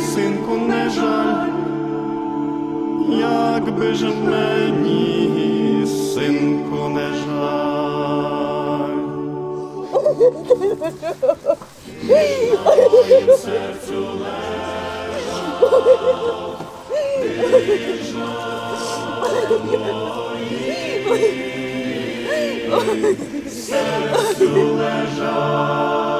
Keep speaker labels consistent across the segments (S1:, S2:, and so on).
S1: синку, не жаль, як би ж мені, синку, не жаль. На серцю лежав, ти жал моїм серцю лежав.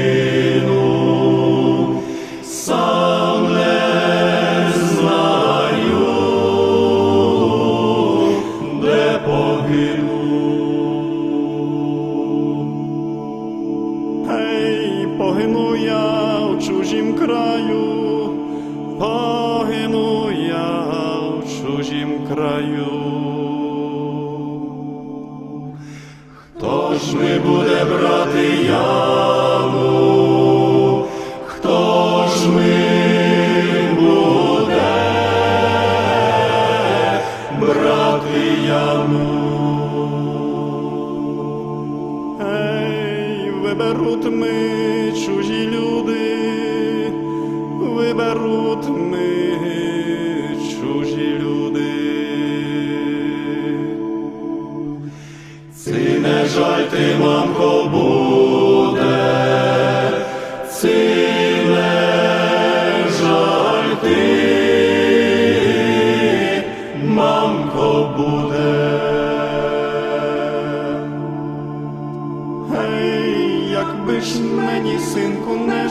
S1: Ж ми буде брати яву?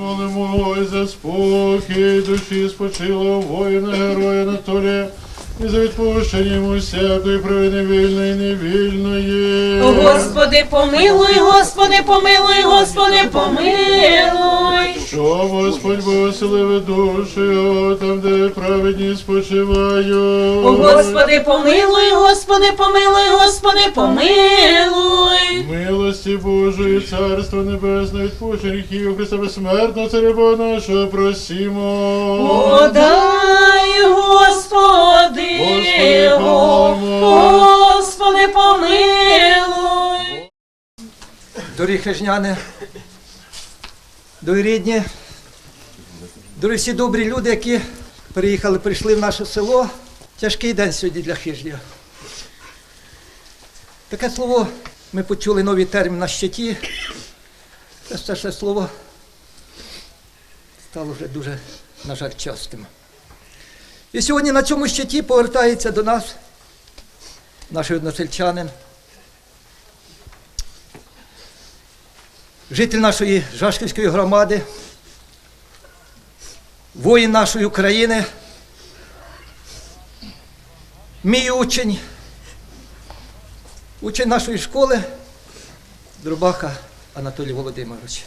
S2: Ще молимо за спокій душі спочилого воїна героя Анатолія і за відпущення йому всякої провини вільної і невільної.
S3: Господи, помилуй, Господи, помилуй, Господи, помилуй.
S2: Що Господь благослови душу його, там, де праведні спочивають.
S3: Господи, помилуй, Господи, помилуй, Господи, помилуй.
S2: Милості Божої, Царство Небесне, відпущення гріхів Христа безсмертного царя Бога нашого просімо.
S3: Подай, Господи,
S2: Господи, помилуй.
S3: Господи, помилуй.
S4: Дорогі рідні, дорогі всі добрі люди, які приїхали, прийшли в наше село. Тяжкий день сьогодні для хижнів. Таке слово ми почули новий термін на щиті. Це страшне слово стало вже дуже, на жаль, частим. І сьогодні на цьому щиті повертається до нас наш односельчанин, житель нашої Жашківської громади, воїн нашої України, мій учень, учень нашої школи, Дробаха Анатолій Володимирович.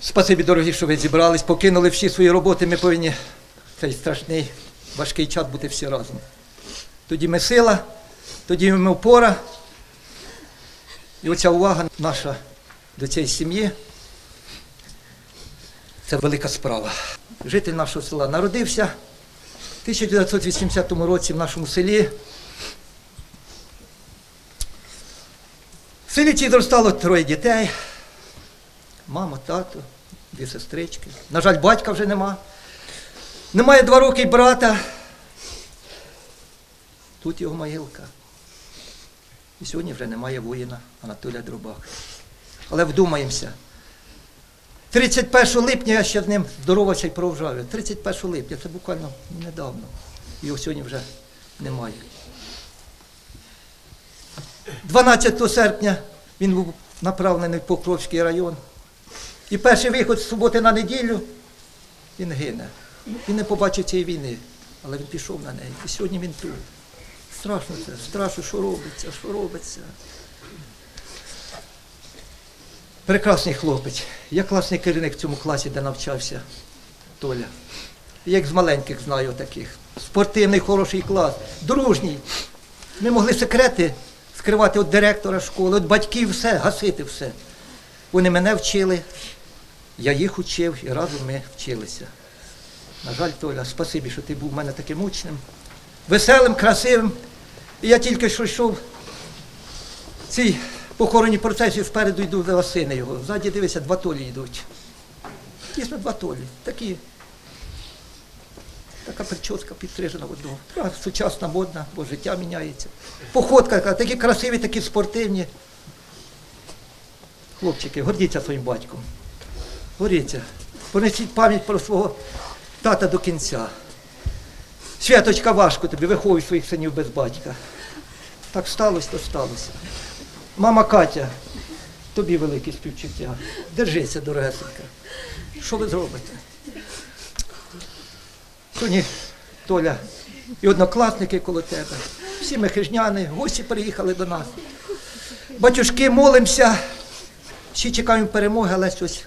S4: Спасибі, дорогі, що ви зібрались, покинули всі свої роботи. Ми повинні цей страшний, важкий час бути всі разом. Тоді ми сила, тоді ми опора. І оця увага наша до цієї сім'ї це велика справа. Житель нашого села народився в 1980 році в нашому селі. В селі ці зростало троє дітей. Мама, тато, дві сестрички. На жаль, батька вже нема. Немає два роки брата. Тут його могилка. І сьогодні вже немає воїна Анатолія Дробаха. Але вдумаємося, 31 липня я ще з ним здоровався і проважаю. 31 липня, це буквально недавно. Його сьогодні вже немає. 12 серпня він був направлений в Покровський район. І перший виход з суботи на неділю він гине. Він не побачив цієї війни, але він пішов на неї. І сьогодні він тут. Страшно це, страшно, що робиться, що робиться. Прекрасний хлопець. Я класний керівник в цьому класі, де навчався Толя. Як з маленьких знаю таких. Спортивний, хороший клас, дружній. Ми могли секрети скривати від директора школи, від батьків, все, гасити все. Вони мене вчили, я їх учив і разом ми вчилися. На жаль, Толя, спасибі, що ти був у мене таким учнем, веселим, красивим. І я тільки що йшов цій похоронній процесі спереду йду два сини його. Ззаді дивися, два толі йдуть. Дійсно, два толі. Такі. Така прическа підстрижена в одного. Сучасна, модна, бо життя міняється. Походка, такі красиві, такі спортивні. Хлопчики, гордіться своїм батьком. Горіться. Понесіть пам'ять про свого тата до кінця. Святочка важко тобі, виховуй своїх синів без батька. Так сталося, то сталося. Мама Катя, тобі велике співчуття. Держися, дорогесенька. Що ви зробите? Сьогодні Толя і однокласники коло тебе. Всі ми хижняни, гості приїхали до нас. Батюшки, молимося. Всі чекаємо перемоги, але щось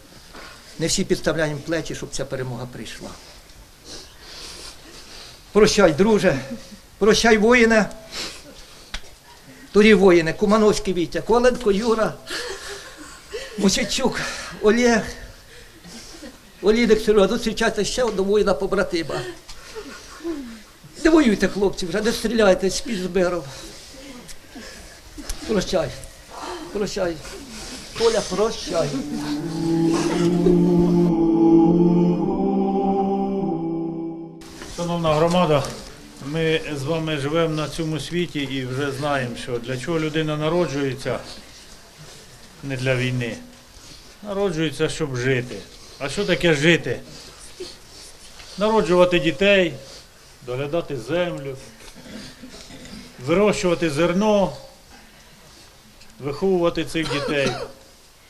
S4: не всі підставляємо плечі, щоб ця перемога прийшла. Прощай, друже, прощай, воїне. Турі воїни, Кумановський Вітя, Коленко Юра, Мусичук, Олег, Олідик Серега, зустрічайте ще одного воїна побратима. Не воюйте, хлопці, вже не стріляйте з під збиров. Прощай, прощай. Толя, прощай.
S2: Шановна громада, ми з вами живемо на цьому світі і вже знаємо, що для чого людина народжується не для війни. Народжується, щоб жити. А що таке жити? Народжувати дітей, доглядати землю, вирощувати зерно, виховувати цих дітей.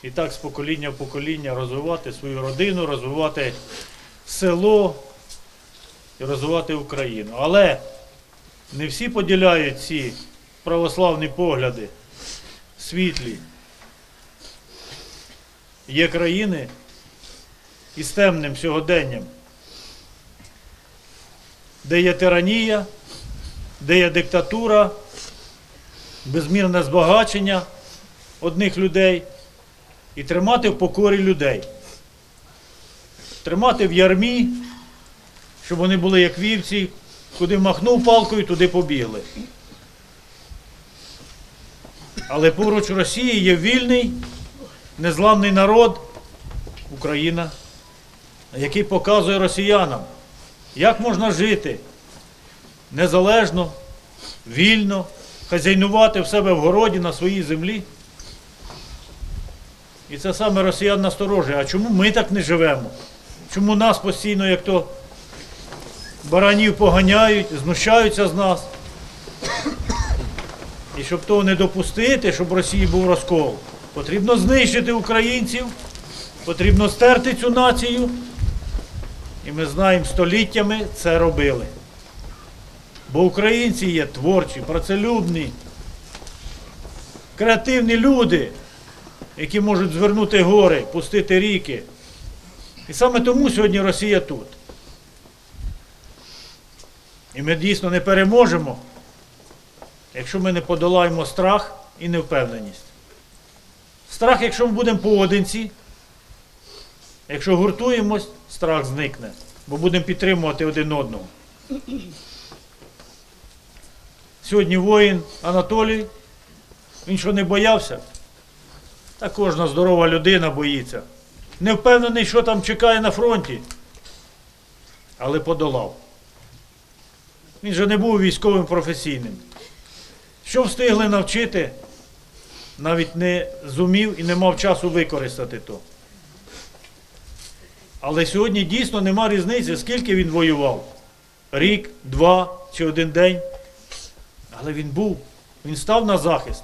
S2: І так з покоління в покоління розвивати свою родину, розвивати село і розвивати Україну. Але не всі поділяють ці православні погляди світлі. Є країни із темним сьогоденням, де є тиранія, де є диктатура, безмірне збагачення одних людей і тримати в покорі людей. Тримати в ярмі, щоб вони були як вівці, куди махнув палкою, туди побігли. Але поруч Росії є вільний, незламний народ, Україна, який показує росіянам, як можна жити незалежно, вільно, хазяйнувати в себе в городі на своїй землі. І це саме росіян насторожує. А чому ми так не живемо? Чому нас постійно, як то баранів поганяють, знущаються з нас? І щоб того не допустити, щоб в Росії був розкол, потрібно знищити українців, потрібно стерти цю націю. І ми знаємо, століттями це робили. Бо українці є творчі, працелюбні, креативні люди, які можуть звернути гори, пустити ріки. І саме тому сьогодні Росія тут. І ми дійсно не переможемо, якщо ми не подолаємо страх і невпевненість. Страх, якщо ми будемо поодинці, якщо гуртуємось, страх зникне, бо будемо підтримувати один одного. Сьогодні воїн Анатолій, він що не боявся? Та кожна здорова людина боїться. Не впевнений, що там чекає на фронті, але подолав. Він же не був військовим професійним. Що встигли навчити, навіть не зумів і не мав часу використати то. Але сьогодні дійсно нема різниці, скільки він воював. Рік, два чи один день. Але він був, він став на захист.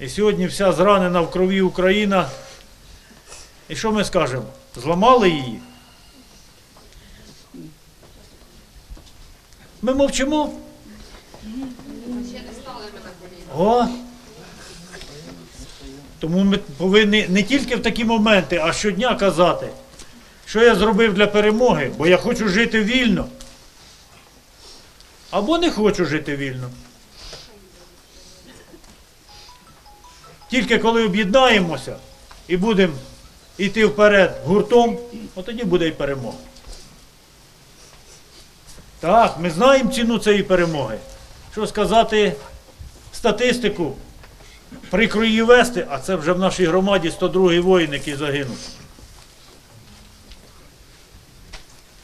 S2: І сьогодні вся зранена в крові Україна. І що ми скажемо? Зламали її? Ми мовчимо. О! Тому ми повинні не тільки в такі моменти, а щодня казати, що я зробив для перемоги, бо я хочу жити вільно. Або не хочу жити вільно. Тільки коли об'єднаємося і будемо йти вперед гуртом, от тоді буде і перемога. Так, ми знаємо ціну цієї перемоги. Що сказати статистику, прикро її вести, а це вже в нашій громаді 102-й воїн, який загинув.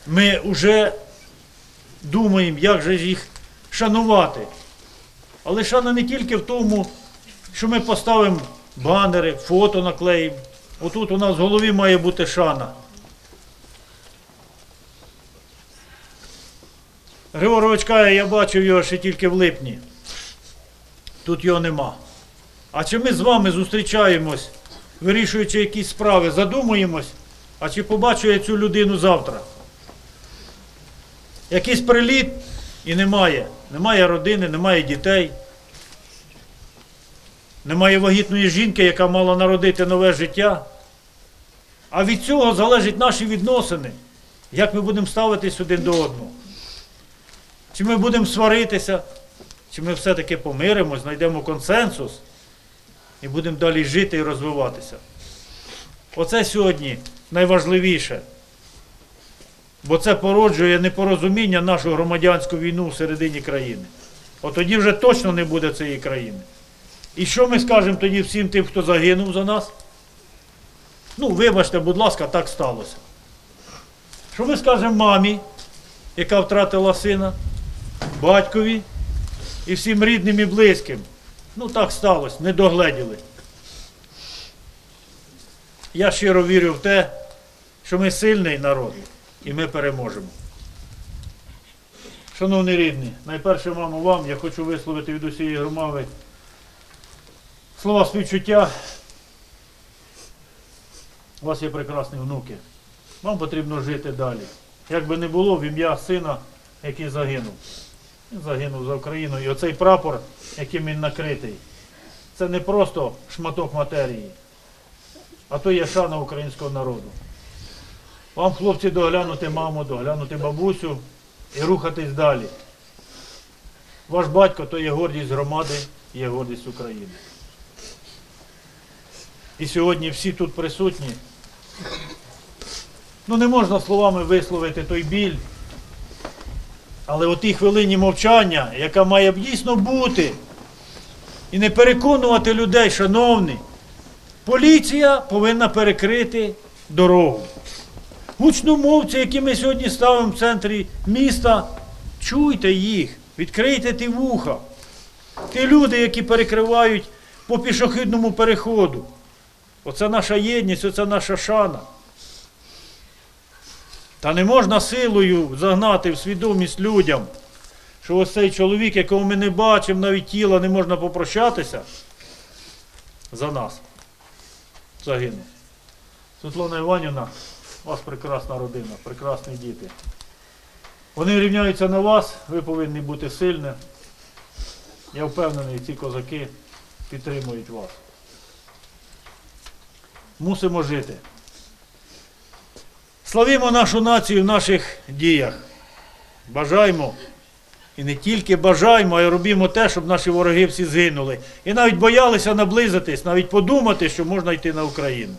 S2: Ми вже думаємо, як же їх шанувати. Але шана не тільки в тому, що ми поставимо банери, фото наклеїмо. Отут у нас в голові має бути шана. Григорович каже, я бачив його ще тільки в липні. Тут його нема. А чи ми з вами зустрічаємось, вирішуючи якісь справи, задумуємось, а чи побачу я цю людину завтра? Якийсь приліт і немає. Немає родини, немає дітей. Немає вагітної жінки, яка мала народити нове життя. А від цього залежать наші відносини, як ми будемо ставитись один до одного. Чи ми будемо сваритися, чи ми все-таки помиримось, знайдемо консенсус і будемо далі жити і розвиватися. Оце сьогодні найважливіше. Бо це породжує непорозуміння нашу громадянську війну всередині країни. От тоді вже точно не буде цієї країни. І що ми скажемо тоді всім тим, хто загинув за нас? Ну, вибачте, будь ласка, так сталося. Що ми скажемо мамі, яка втратила сина, батькові і всім рідним і близьким? Ну, так сталося, не догледіли. Я щиро вірю в те, що ми сильний народ і ми переможемо. Шановні рідні, найперше, мамо, вам я хочу висловити від усієї громади слова співчуття. У вас є прекрасні внуки. Вам потрібно жити далі. Як би не було в ім'я сина, який загинув. Загинув за Україну. І оцей прапор, яким він накритий, це не просто шматок матерії, а то є шана українського народу. Вам, хлопці, доглянути маму, доглянути бабусю і рухатись далі. Ваш батько то є гордість громади, є гордість України. І сьогодні всі тут присутні. Ну не можна словами висловити той біль. Але у тій хвилині мовчання, яка має дійсно бути, і не переконувати людей, шановні, поліція повинна перекрити дорогу. Гучномовці, які ми сьогодні ставимо в центрі міста, чуйте їх, відкрийте ті вуха. Ті люди, які перекривають по пішохідному переходу. Оце наша єдність, оце наша шана. Та не можна силою загнати в свідомість людям, що ось цей чоловік, якого ми не бачимо, навіть тіла не можна попрощатися, за нас загинув. Світлана Іванівна, у вас прекрасна родина, прекрасні діти. Вони рівняються на вас, ви повинні бути сильні. Я впевнений, ці козаки підтримують вас. Мусимо жити. Славімо нашу націю в наших діях. Бажаємо. І не тільки бажаємо, а й робімо те, щоб наші вороги всі згинули. І навіть боялися наблизитись, навіть подумати, що можна йти на Україну.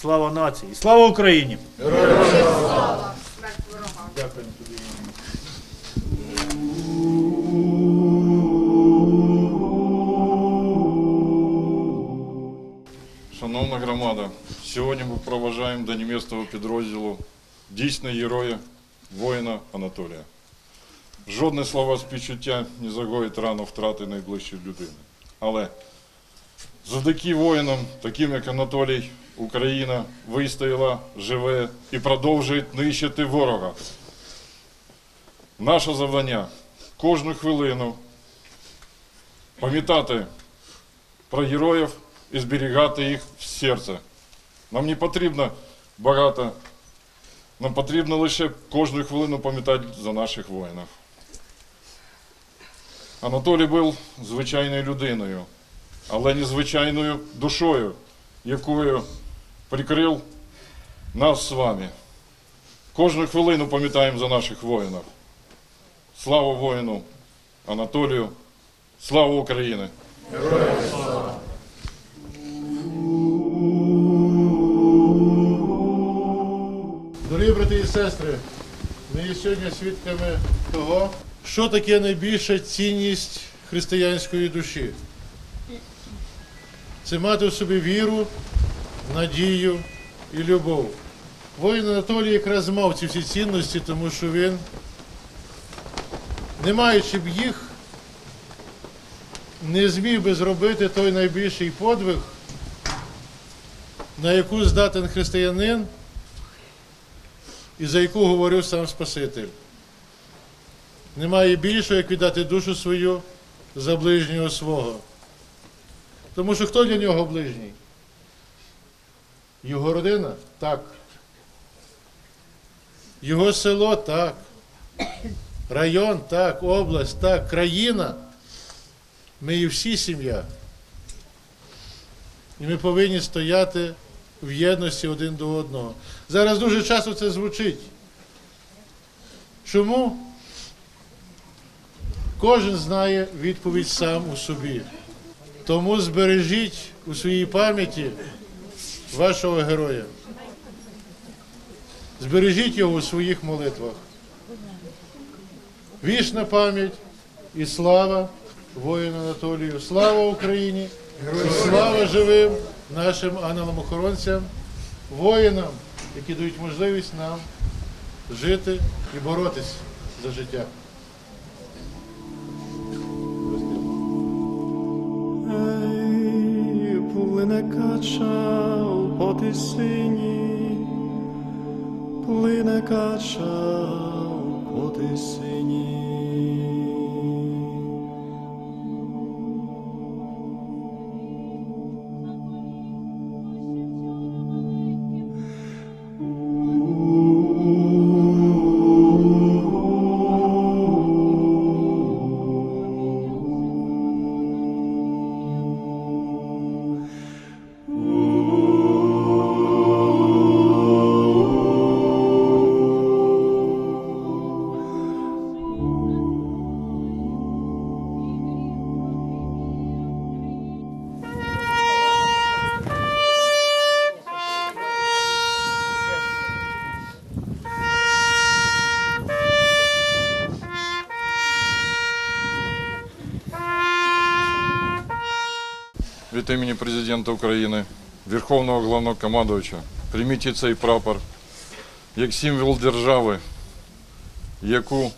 S2: Слава нації! Слава Україні! Дякую тобі.
S5: Шановна громада, сьогодні ми проважаємо до німецького підрозділу дійсно героя, воїна Анатолія. Жодне слова співчуття не загоїть рану втрати найближчої людини. Але завдяки воїнам, таким як Анатолій, Україна вистояла, живе і продовжує нищити ворога. Наше завдання кожну хвилину пам'ятати про героїв і зберігати їх в серці. Нам не потрібно багато, нам потрібно лише кожну хвилину пам'ятати за наших воїнів. Анатолій був звичайною людиною, але незвичайною душою, якою прикрив нас з вами. Кожну хвилину пам'ятаємо за наших воїнів. Слава воїну Анатолію, слава Україні!
S6: Дорогі брати і сестри, ми є сьогодні свідками того, що таке найбільша цінність християнської душі. Це мати в собі віру, надію і любов. Воїн Анатолій якраз мав ці всі цінності, тому що він, не маючи б їх, не зміг би зробити той найбільший подвиг, на яку здатен християнин і за яку говорив сам Спаситель. Немає більшого, як віддати душу свою за ближнього свого. Тому що хто для нього ближній? Його родина? Так. Його село так. Район так, область так, країна. Ми і всі сім'я. І ми повинні стояти в єдності один до одного. Зараз дуже часто це звучить. Чому? Кожен знає відповідь сам у собі. Тому збережіть у своїй пам'яті вашого героя. Збережіть його у своїх молитвах. Вічна пам'ять і слава воїну Анатолію. Слава Україні! Слава живим нашим ангелам-охоронцям, воїнам, які дають можливість нам жити і боротись за життя.
S1: Плине кача по тисині, плине кача по тисині.
S5: Від імені президента України, Верховного Главнокомандувача, прийміть цей прапор як символ держави, яку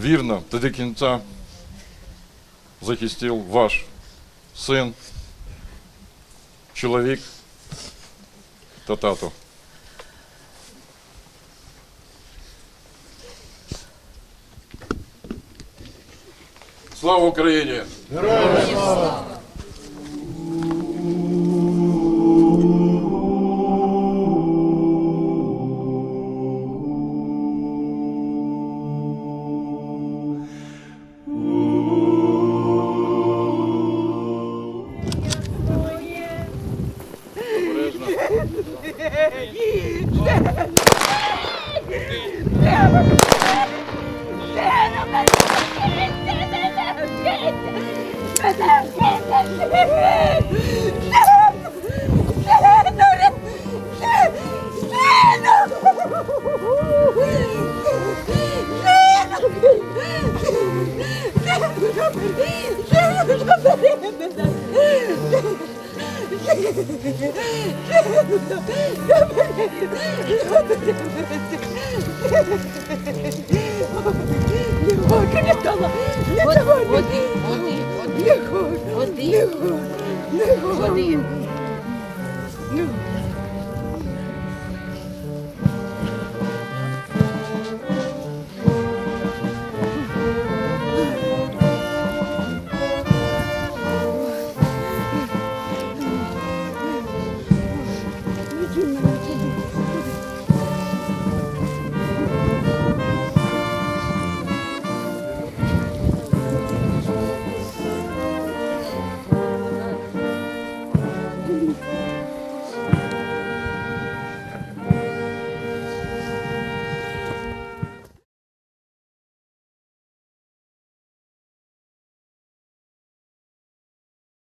S5: вірно та до кінця захистив ваш син, чоловік та тато. Слава Україні!
S6: Героям слава!
S7: Води, води, води, води, води, води. Ну,